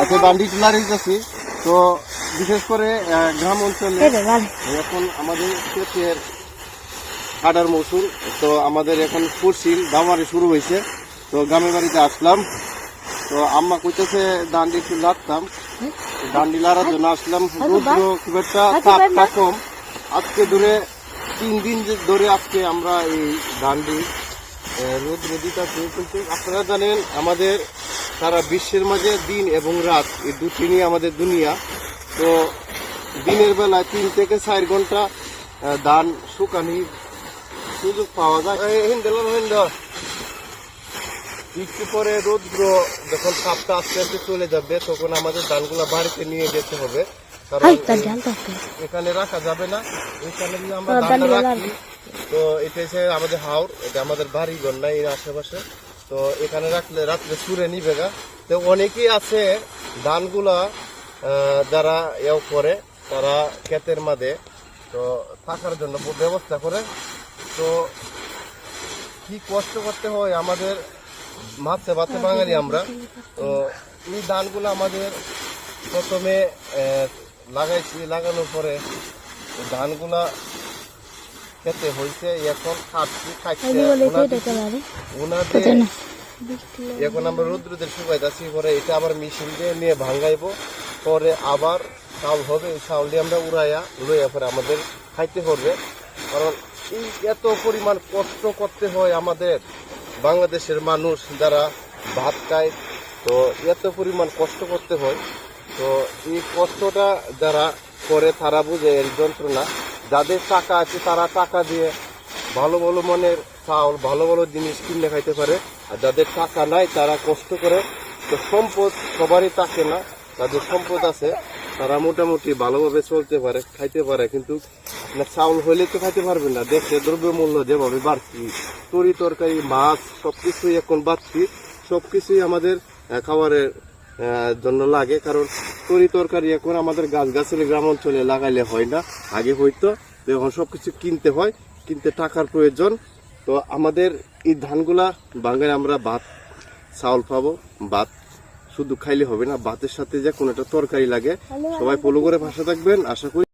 আচ্ছা দান্ডি টিলার যাচ্ছি তো বিশেষ করে গ্রাম অঞ্চলে এখন আমাদের ক্ষেতের কাটার মৌসুম তো আমাদের এখন ফুরসিল দামারি শুরু হয়েছে। তো গ্রামের বাড়িতে আসলাম। তো আম্মা কইতেছে দান্ডি একটু লাড়তাম দান্ডি লাড়ার জন্য আসলাম। রৌদ্র খুব একটা তাপটা কম। আজকে ধরে তিন দিন ধরে আজকে আমরা এই দান্ডি রোদ কিন্তু আপনারা জানেন আমাদের সারা বিশ্বের মাঝে দিন এবং রাত এই দুটি নিয়ে আমাদের দুনিয়া। তো দিনের বেলায় তিন থেকে চার ঘণ্টা ধান শুকানির সুযোগ পাওয়া যায়। হিন্দেল একটু পরে রৌদ্র যখন তাপটা আস্তে আস্তে চলে যাবে তখন আমাদের ধানগুলো বাড়িতে নিয়ে যেতে হবে। কারণ এখানে রাখা যাবে না। এখানে আমরা ধানটা রাখি। তো এটা হচ্ছে আমাদের হাওড় এটা আমাদের বাড়ি ঘর নাই এর আশেপাশে। তো এখানে রাখলে রাত্রে সুরে নিবে গা। তো অনেকেই আছে ধানগুলা যারা এও করে, তারা ক্ষেতের মাঝে, তো থাকার জন্য ব্যবস্থা করে। তো কি কষ্ট করতে হয় আমাদের মাছে ভাতে বাঙালি আমরা, তো এই ধানগুলো আমাদের প্রথমে লাগাইছি, লাগানোর পরে ধানগুলা খেতে হয়েছে এখন খাচ্ছি খাচ্ছি ওনাদের এখন আমরা রৌদ্রদের শুকাইতেছি পরে এটা আবার মেশিন দিয়ে নিয়ে ভাঙ্গাইবো পরে আবার চাউল হবে এই চাউল দিয়ে আমরা উড়াইয়া লইয়া পরে আমাদের খাইতে হবে কারণ এই এত পরিমাণ কষ্ট করতে হয় আমাদের বাংলাদেশের মানুষ যারা ভাত খায় তো এত পরিমাণ কষ্ট করতে হয়। তো এই কষ্টটা যারা করে তারা বুঝে এর যন্ত্রণা। যাদের টাকা আছে তারা টাকা দিয়ে ভালো ভালো মনের চাউল, ভালো ভালো জিনিস কিনে খাইতে পারে। আর যাদের টাকা নাই, তারা কষ্ট করে তো সম্পদ সবারই থাকে না। যাদের সম্পদ আছে, তারা মোটামুটি ভালোভাবে চলতে পারে, খাইতে পারে। কিন্তু না, চাউল হইলে তো খাইতে পারবে না। দেশে দ্রব্যমূল্য যেভাবে বাড়তি, তরি তরকারি, মাছ, সবকিছুই এখন বাড়তি। সবকিছুই আমাদের খাবারের জন্য লাগে কারণ তরি তরকারি এখন আমাদের গাছ গাছের গ্রাম অঞ্চলে লাগাইলে হয় না। আগে হইতো এখন সব কিছু কিনতে হয় কিনতে টাকার প্রয়োজন। তো আমাদের এই ধানগুলা বাঙালি আমরা ভাত চাউল পাবো ভাত শুধু খাইলে হবে না ভাতের সাথে যে কোনো একটা তরকারি লাগে। সবাই পলু করে ভাষা থাকবেন আশা করি